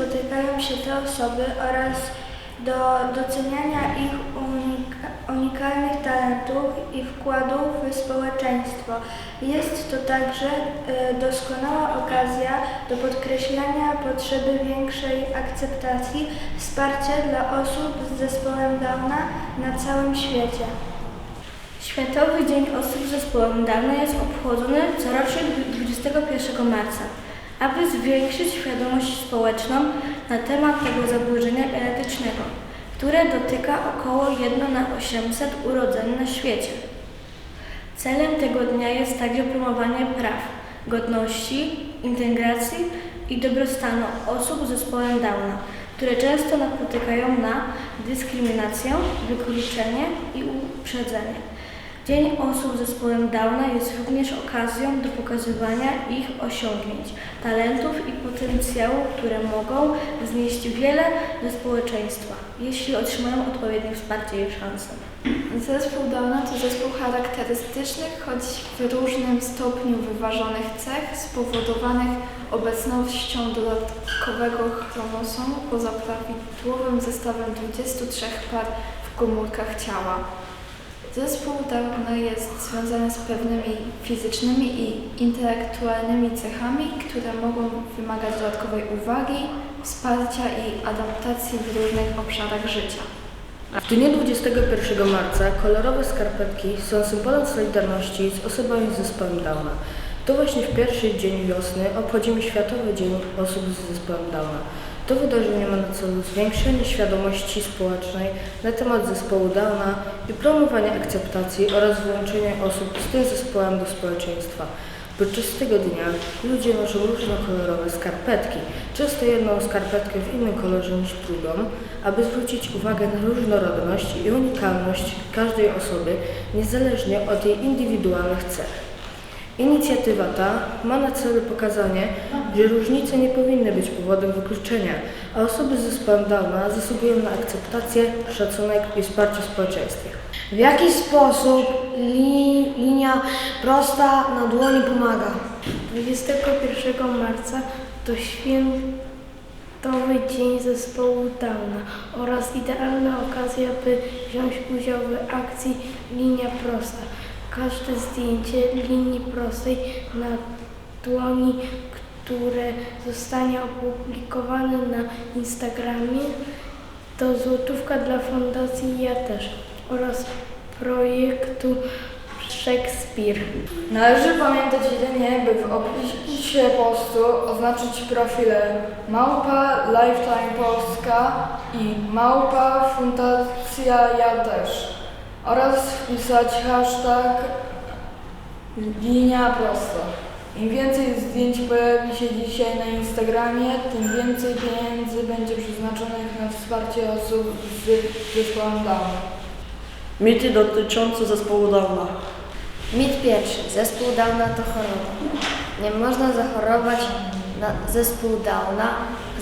spotykają się te osoby oraz do doceniania ich unika, unikalnych talentów i wkładów w społeczeństwo. Jest to także e, doskonała okazja do podkreślania potrzeby większej akceptacji, wsparcia dla osób z zespołem Downa na całym świecie. Światowy Dzień Osób z Zespołem Downa jest obchodzony corocznie 21 marca, aby zwiększyć świadomość społeczną na temat tego zaburzenia genetycznego, które dotyka około 1 na 800 urodzeń na świecie. Celem tego dnia jest także promowanie praw, godności, integracji i dobrostanu osób z zespołem Downa, które często napotykają na dyskryminację, wykluczenie i uprzedzenie. Dzień osób z zespołem Downa jest również okazją do pokazywania ich osiągnięć, talentów i potencjału, które mogą wznieść wiele do społeczeństwa, jeśli otrzymają odpowiednie wsparcie i szanse. Zespół Downa to zespół charakterystycznych, choć w różnym stopniu wyważonych cech spowodowanych obecnością dodatkowego chromosomu poza prawidłowym zestawem 23 par w komórkach ciała. Zespół Downa jest związany z pewnymi fizycznymi i intelektualnymi cechami, które mogą wymagać dodatkowej uwagi, wsparcia i adaptacji w różnych obszarach życia. W dniu 21 marca kolorowe skarpetki są symbolem solidarności z osobami z zespołem Downa. To właśnie w pierwszy dzień wiosny obchodzimy Światowy Dzień Osób z Zespołem Downa. To wydarzenie ma na celu zwiększenie świadomości społecznej na temat zespołu Downa i promowanie akceptacji oraz włączenia osób z tym zespołem do społeczeństwa. Podczas tego dnia ludzie noszą różnokolorowe skarpetki, często jedną skarpetkę w innym kolorze niż drugą, aby zwrócić uwagę na różnorodność i unikalność każdej osoby, niezależnie od jej indywidualnych cech. Inicjatywa ta ma na celu pokazanie, że różnice nie powinny być powodem wykluczenia, a osoby z zespołem Downa zasługują na akceptację, szacunek i wsparcie w społeczeństwie. W jaki sposób li, linia prosta na dłoni pomaga? 21 marca to świętowy dzień zespołu Downa oraz idealna okazja, by wziąć udział w akcji Linia Prosta. Każde zdjęcie linii prostej na dłoni, które zostanie opublikowane na Instagramie, to złotówka dla Fundacji Ja też oraz projektu Shakespeare. Należy pamiętać jedynie, by w opisie postu oznaczyć profile Małpa Lifetime Polska i Małpa Fundacja Ja też oraz wpisać hashtag linia prosta. Im więcej zdjęć pojawi się dzisiaj na Instagramie, tym więcej pieniędzy będzie przeznaczonych na wsparcie osób z zespołem Downa. Mity dotyczące zespołu Downa. Mit pierwszy. Zespół Downa to choroba. Nie można zachorować na zespół Downa,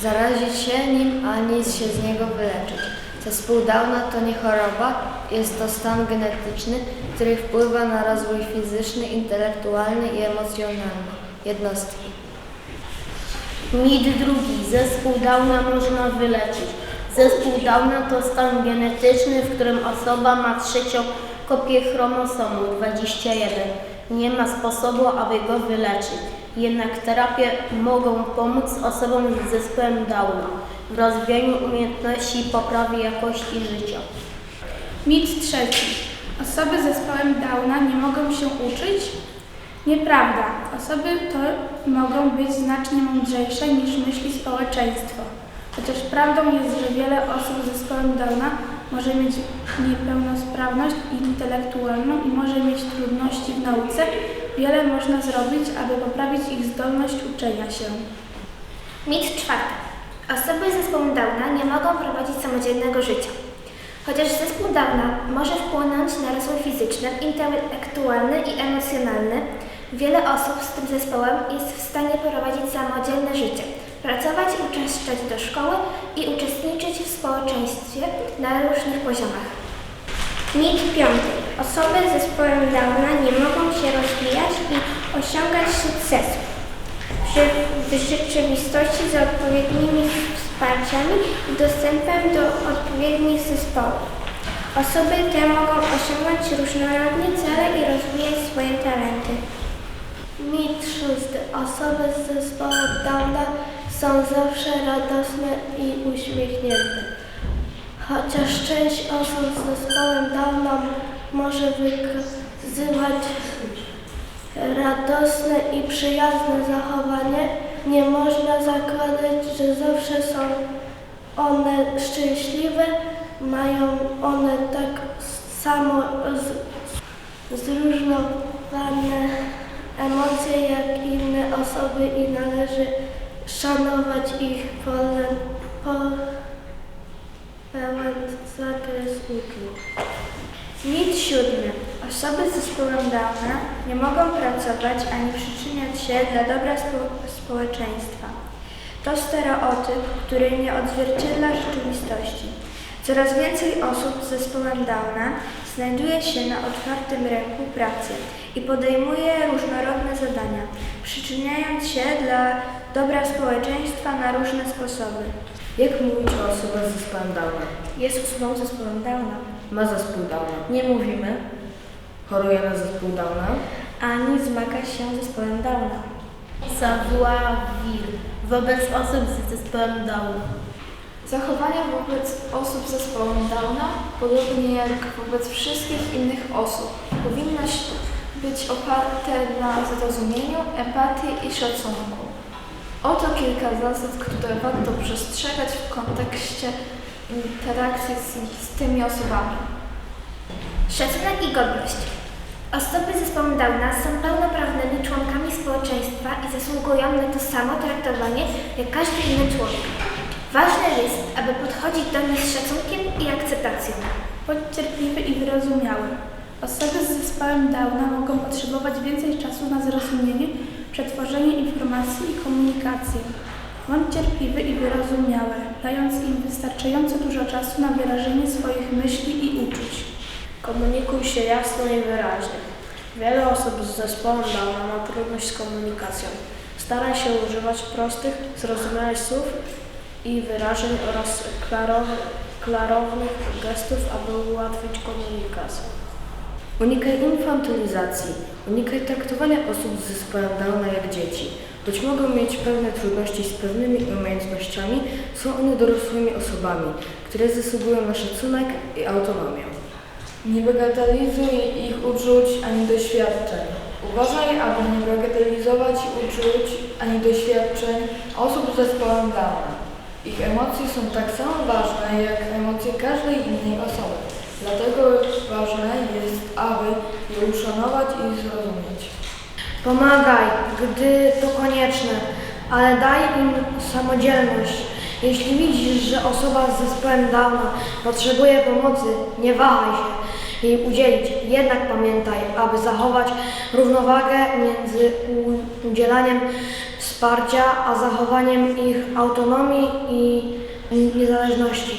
zarazić się nim, ani się z niego wyleczyć. Zespół Downa to nie choroba, jest to stan genetyczny, który wpływa na rozwój fizyczny, intelektualny i emocjonalny jednostki. Mit drugi. Zespół Downa można wyleczyć. Zespół Downa to stan genetyczny, w którym osoba ma trzecią kopię chromosomu 21. Nie ma sposobu, aby go wyleczyć. Jednak terapie mogą pomóc osobom z zespołem Downa w rozwijaniu umiejętności i poprawie jakości życia. Mit trzeci. Osoby z zespołem Downa nie mogą się uczyć? Nieprawda. Osoby to mogą być znacznie mądrzejsze niż myśli społeczeństwo. Chociaż prawdą jest, że wiele osób z zespołem Downa może mieć niepełnosprawność intelektualną i może mieć trudności w nauce, wiele można zrobić, aby poprawić ich zdolność uczenia się. Mit czwarty. Osoby z zespołem Downa nie mogą prowadzić samodzielnego życia. Chociaż zespół Downa może wpłynąć na rozwój fizyczny, intelektualny i emocjonalny, wiele osób z tym zespołem jest w stanie prowadzić samodzielne życie, pracować, uczęszczać do szkoły i uczestniczyć w społeczeństwie na różnych poziomach. Mit piąty. Osoby z zespołem Downa nie mogą się rozwijać i osiągać sukcesu. W rzeczywistości z odpowiednimi wsparciami i dostępem do odpowiednich zespołów. Osoby te mogą osiągnąć różnorodne cele i rozwijać swoje talenty. Mit szósty. Osoby z zespołem Downa są zawsze radosne i uśmiechnięte. Chociaż część osób z zespołem Downa może wykazywać radosne i przyjazne zachowanie, nie można zakładać, że zawsze są one szczęśliwe, mają one tak samo z, zróżnowane emocje jak inne osoby i należy szanować ich pole, po, pełen zakres uczuć. Mit siódmy. Osoby z zespołem Downa nie mogą pracować ani przyczyniać się dla dobra spo- społeczeństwa. To stereotyp, który nie odzwierciedla rzeczywistości. Coraz więcej osób z zespołem Downa znajduje się na otwartym rynku pracy i podejmuje różnorodne zadania, przyczyniając się dla dobra społeczeństwa na różne sposoby. Jak mówić o osobach z zespołem Downa? Jest osobą z zespołem Downa. Ma zespół Downa. Nie mówimy, Choruje na zespół Downa. ani zmaga się z zespołem Downa. Savoir wobec osób z zespołem Downa. Zachowania wobec osób z zespołem Downa, podobnie jak wobec wszystkich innych osób, powinno się być oparte na zrozumieniu, empatii i szacunku. Oto kilka zasad, które warto przestrzegać w kontekście interakcji z, z tymi osobami. Szacunek i godność. Osoby z zespołem Downa są pełnoprawnymi członkami społeczeństwa i zasługują na to samo traktowanie jak każdy inny człowiek. Ważne jest, aby podchodzić do nich z szacunkiem i akceptacją. Bądź cierpliwy i wyrozumiały. Osoby z zespołem Downa mogą potrzebować więcej czasu na zrozumienie, przetworzenie informacji i komunikację. Bądź cierpliwy i wyrozumiały, dając im wystarczająco dużo czasu na wyrażenie swoich myśli i uczuć. Komunikuj się jasno i wyraźnie. Wiele osób z zespołem Downa ma trudność z komunikacją. Staraj się używać prostych, zrozumiałych słów i wyrażeń oraz klarownych gestów, aby ułatwić komunikację. Unikaj infantylizacji. Unikaj traktowania osób z zespołem Downa jak dzieci. Choć mogą mieć pewne trudności z pewnymi umiejętnościami, są one dorosłymi osobami, które zasługują na szacunek i autonomię. Nie bagatelizuj ich uczuć ani doświadczeń. Uważaj, aby nie bagatelizować uczuć ani doświadczeń osób z zespołem Downa. Ich emocje są tak samo ważne jak emocje każdej innej osoby. Dlatego ważne jest, aby je uszanować i zrozumieć. Pomagaj, gdy to konieczne, ale daj im samodzielność. Jeśli widzisz, że osoba z zespołem Downa potrzebuje pomocy, nie wahaj się jej udzielić. Jednak pamiętaj, aby zachować równowagę między udzielaniem wsparcia, a zachowaniem ich autonomii i niezależności.